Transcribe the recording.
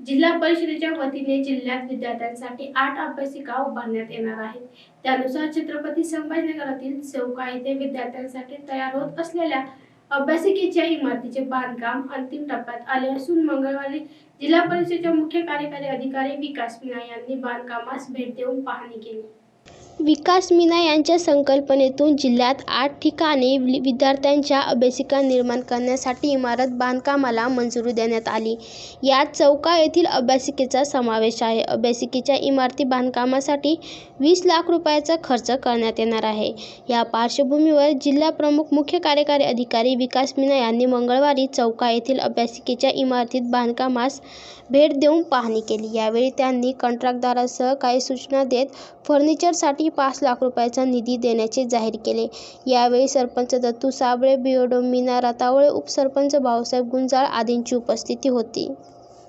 जिल्हा परिषदेच्या वतीने जिल्ह्यात विद्यार्थ्यांसाठी आठ अभ्यासिका उभारण्यात येणार आहेत. त्यानुसार छत्रपती संभाजीनगरातील सेवका येथे विद्यार्थ्यांसाठी तयार होत असलेल्या अभ्यासिकेच्या इमारतीचे बांधकाम अंतिम टप्प्यात आले असून मंगळवारी जिल्हा परिषदेच्या मुख्य कार्यकारी अधिकारी विकास मीना यांनी बांधकामास भेट देऊन पाहणी केली. विकास मीना यांच्या संकल्पनेतून जिल्ह्यात आठ ठिकाणी वि- विद्यार्थ्यांच्या अभ्यासिका निर्माण करण्यासाठी इमारत बांधकामाला मंजुरी देण्यात आली. यात चौका येथील अभ्यासिकेचा समावेश आहे. अभ्यासिकेच्या इमारती बांधकामासाठी वीस लाख रुपयाचा खर्च करण्यात येणार आहे. या पार्श्वभूमीवर जिल्हा प्रमुख मुख्य कार्यकारी अधिकारी विकास मीना यांनी मंगळवारी चौका येथील अभ्यासिकेच्या इमारतीत बांधकामास भेट देऊन पाहणी केली. यावेळी त्यांनी कंत्राटदारासह काही सूचना देत फर्निचरसाठी पाच लाख रुपयाचा निधी देण्याचे जाहीर केले. यावेळी सरपंच दत्तू साबळे बियोडो मीना रातावळे उपसरपंच भाऊसाहेब गुंजाळ आदींची उपस्थिती होती.